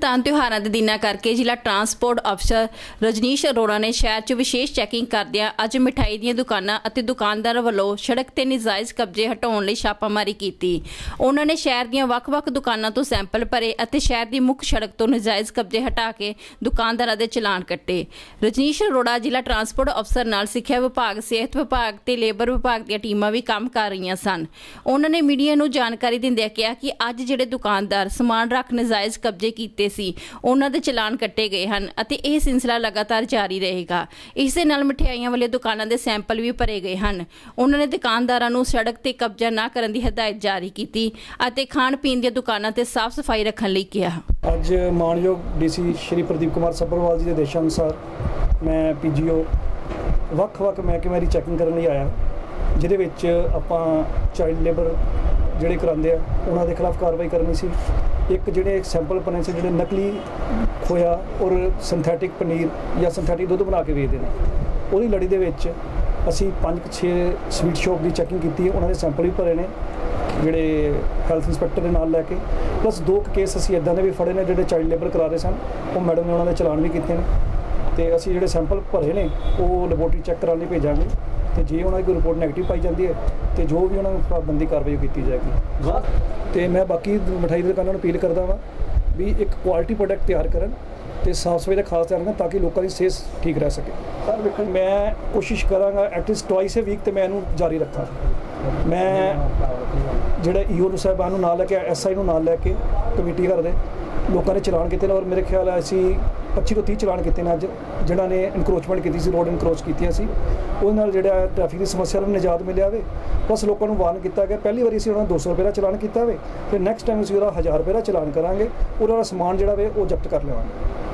ਤਾਂ ਤਿਉਹਾਰਾਂ ਦੇ ਦਿਨਾਂ ਕਰਕੇ ਜ਼ਿਲ੍ਹਾ ਟਰਾਂਸਪੋਰਟ ਅਫਸਰ ਰਜਨੀਸ਼ ਅਰੋੜਾ ਨੇ ਸ਼ਹਿਰ 'ਚ ਵਿਸ਼ੇਸ਼ ਚੈਕਿੰਗ ਕਰਦਿਆਂ ਅੱਜ ਮਿਠਾਈ ਦੀਆਂ ਦੁਕਾਨਾਂ ਅਤੇ ਦੁਕਾਨਦਾਰਾਂ ਵੱਲੋਂ ਸੜਕ ਤੇ ਨਜਾਇਜ਼ ਕਬਜ਼ੇ ਹਟਾਉਣ ਲਈ ਛਾਪਾਮਾਰੀ ਕੀਤੀ। ਉਹਨਾਂ ਨੇ ਸ਼ਹਿਰ ਦੀਆਂ ਵੱਖ-ਵੱਖ ਦੁਕਾਨਾਂ ਤੋਂ ਸੈਂਪਲ ਭਰੇ ਅਤੇ ਸ਼ਹਿਰ ਦੀ ਮੁੱਖ ਸੜਕ ਤੋਂ ਨਜਾਇਜ਼ ਕਬਜ਼ੇ ਹਟਾ ਕੇ ਦੁਕਾਨਦਾਰਾਂ ਦੇ ਚਲਾਨ ਕੱਟੇ। ਰਜਨੀਸ਼ ਅਰੋੜਾ ਜ਼ਿਲ੍ਹਾ ਟਰਾਂਸਪੋਰਟ ਅਫਸਰ ਨਾਲ ਸਿੱਖਿਆ ਵਿਭਾਗ, ਸਿਹਤ ਵਿਭਾਗ ਤੇ ਲੇਬਰ ਵਿਭਾਗ ਦੀਆਂ ਟੀਮਾਂ ਵੀ ਕੰਮ ਕਰ ਰਹੀਆਂ ਸਨ। ਉਹਨਾਂ ਨੇ ਮੀਡੀਆ ਨੂੰ ਜਾਣਕਾਰੀ ਦਿੰਦਿਆਂ ਕਿਹਾ ਕਿ ਅੱਜ ਜਿਹੜੇ ਦੁਕਾਨਦਾਰ ਸਮਾਨ ਰੱਖ ਨਜਾਇਜ਼ ਕਬਜ਼ੇ ਕੀਤੇ ਸੀ। ਉਹਨਾਂ ਦੇ ਚਲਾਨ ਕੱਟੇ ਗਏ ਹਨ ਅਤੇ ਇਹ ਸਿਲਸਿਲਾ ਲਗਾਤਾਰ ਜਾਰੀ ਰਹੇਗਾ। ਇਸ ਦੇ ਨਾਲ ਮਠਿਆਈਆਂ ਵਾਲੇ ਦੁਕਾਨਾਂ ਦੇ ਸੈਂਪਲ ਵੀ ਭਰੇ ਗਏ ਹਨ। ਉਹਨਾਂ ਨੇ ਦੁਕਾਨਦਾਰਾਂ ਨੂੰ ਸੜਕ ਤੇ ਕਬਜ਼ਾ ਨਾ ਕਰਨ ਦੀ ਹਦਾਇਤ ਜਾਰੀ ਕੀਤੀ ਅਤੇ ਖਾਣ ਪੀਣ ਦੀਆਂ ਦੁਕਾਨਾਂ ਤੇ ਸਾਫ਼ ਸਫ਼ਾਈ ਰੱਖਣ ਲਈ ਕਿਹਾ। ਅੱਜ ਮਾਨਯੋਗ ਡੀਸੀ ਸ਼੍ਰੀ ਪ੍ਰਦੀਪ ਕੁਮਾਰ ਸੱਭਰਵਾਲ ਜੀ ਦੇ ਦੇਸ਼ਾਂ ਅਨੁਸਾਰ ਮੈਂ ਪੀਜੀਓ ਵੱਖ-ਵੱਖ ਮਹਿਕਮਿਆਂ ਦੀ ਚੈਕਿੰਗ ਕਰਨ ਲਈ ਆਇਆ, ਜਿਹਦੇ ਵਿੱਚ ਆਪਾਂ ਚਾਈਲਡ ਲੇਬਰ ਜਿਹੜੇ ਕਰਾਉਂਦੇ ਆ, ਉਹਨਾਂ ਦੇ ਖਿਲਾਫ ਕਾਰਵਾਈ ਕਰਨੀ ਸੀ। ਇੱਕ ਜਿਹੜੇ ਸੈਂਪਲ ਬਣੇ ਸੀ, ਜਿਹੜੇ ਨਕਲੀ ਖੋਇਆ ਔਰ ਸਿੰਥੈਟਿਕ ਪਨੀਰ ਜਾਂ ਸਿੰਥੈਟਿਕ ਦੁੱਧ ਬਣਾ ਕੇ ਵੇਚਦੇ ਨੇ। ਉਹਦੀ ਲੜੀ ਦੇ ਵਿੱਚ ਅਸੀਂ 5-6 ਸਵੀਟ ਸ਼ਾਪ ਦੀ ਚੈਕਿੰਗ ਕੀਤੀ ਹੈ ਉਹਨਾਂ ਦੇ ਸੈਂਪਲ ਵੀ ਭਰੇ ਨੇ, ਜਿਹੜੇ ਹੈਲਥ ਇੰਸਪੈਕਟਰ ਦੇ ਨਾਲ ਲੈ ਕੇ। ਪਲੱਸ ਦੋ ਕੁ ਕੇਸ ਅਸੀਂ ਇਦਾਂ ਦੇ ਵੀ ਫੜੇ ਨੇ, ਜਿਹੜੇ ਚਾਈਲਡ ਲੇਬਰ ਕਰਾ ਰਹੇ ਸਨ, ਉਹ ਮੈਡਮ ਨੇ ਉਹਨਾਂ ਦੇ ਚਲਾਨ ਵੀ ਕੀਤੇ ਨੇ। ਤੇ ਅਸੀਂ ਜਿਹੜੇ ਸੈਂਪਲ ਭਰੇ ਨੇ, ਉਹ ਲੈਬੋਰਟਰੀ ਚੈੱਕ ਕਰਾਉਣ ਲਈ ਭੇਜਾਂਗੇ। ਤੇ ਜੇ ਉਹਨਾਂ ਦੀ ਕੋਈ ਰਿਪੋਰਟ ਨੈਗੇਟਿਵ ਪਾਈ ਜਾਂਦੀ ਹੈ ਤੇ ਜੋ ਵੀ ਉਹਨਾਂ ਨੂੰ ਬੰਦੀ ਕਾਰਵਾਈ ਕੀਤੀ ਜਾਏਗੀ। ਤੇ ਮੈਂ ਬਾਕੀ ਮਠਾਈ ਦੀ ਦੁਕਾਨਾਂ ਨੂੰ ਅਪੀਲ ਕਰਦਾ ਵਾਂ ਵੀ ਇੱਕ ਕੁਆਲਿਟੀ ਪ੍ਰੋਡਕਟ ਤਿਆਰ ਕਰਨ ਤੇ ਸਾਫ਼ ਸਫ਼ਾਈ ਦਾ ਖਾਸ ਧਿਆਨ ਰੱਖਣ ਤਾਂ ਕਿ ਲੋਕਾਂ ਦੀ ਸਿਹਤ ਠੀਕ ਰਹਿ ਸਕੇ। ਸਰ ਵੇਖੋ ਮੈਂ ਕੋਸ਼ਿਸ਼ ਕਰਾਂਗਾ ਐਟਲੀਸਟ ਟਵਾਈਸ ਏ ਵੀਕ ਤੇ ਮੈਂ ਇਹਨੂੰ ਜਾਰੀ ਰੱਖਾਂ। ਮੈਂ ਜਿਹੜਾ ਈਓ ਨੂੰ ਸਾਹਿਬਾਨ ਨੂੰ ਨਾਲ ਲੈ ਕੇ ਐਸਆਈ ਨੂੰ ਨਾਲ ਲੈ ਕੇ ਕਮੇਟੀ ਘਰ ਦੇ ਲੋਕਾਂ ਨੇ ਚਲਾਨ ਕੀਤੇ ਨੇ ਔਰ ਮੇਰੇ ਖਿਆਲ ਹੈ ਅਸੀਂ 25 ਤੋਂ 30 ਚਲਾਨ ਕੀਤੇ ਨੇ ਅੱਜ ਜਿਹੜਾ ਨੇ ਇਨਕਰੋਚਮੈਂਟ ਕੀਤੀ ਸੀ ਰੋਡ ਇਨਕਰੋਚ ਕੀਤੀਆਂ ਸੀ। ਉਹਦੇ ਨਾਲ ਜਿਹੜਾ ਟ੍ਰੈਫਿਕ ਦੀ ਸਮੱਸਿਆ ਨੂੰ ਨਿਜਾਤ ਮਿਲਿਆ ਵੇ ਬਸ ਲੋਕਾਂ ਨੂੰ ਵਾਰਨ ਕੀਤਾ ਗਿਆ, ਪਹਿਲੀ ਵਾਰੀ ਅਸੀਂ ਉਹਨਾਂ ਨੂੰ 200 ਰੁਪਏ ਦਾ ਚਲਾਨ ਕੀਤਾ ਵੇ, ਤੇ ਨੈਕਸਟ ਟਾਈਮ ਅਸੀਂ ਉਹਦਾ 1000 ਰੁਪਏ ਦਾ ਚਲਾਨ ਕਰਾਂਗੇ, ਉਹਦਾ ਸਮਾਨ ਜਿਹੜਾ ਵੇ, ਉਹ ਜ਼ਬਤ ਕਰ ਲਵਾਂਗੇ।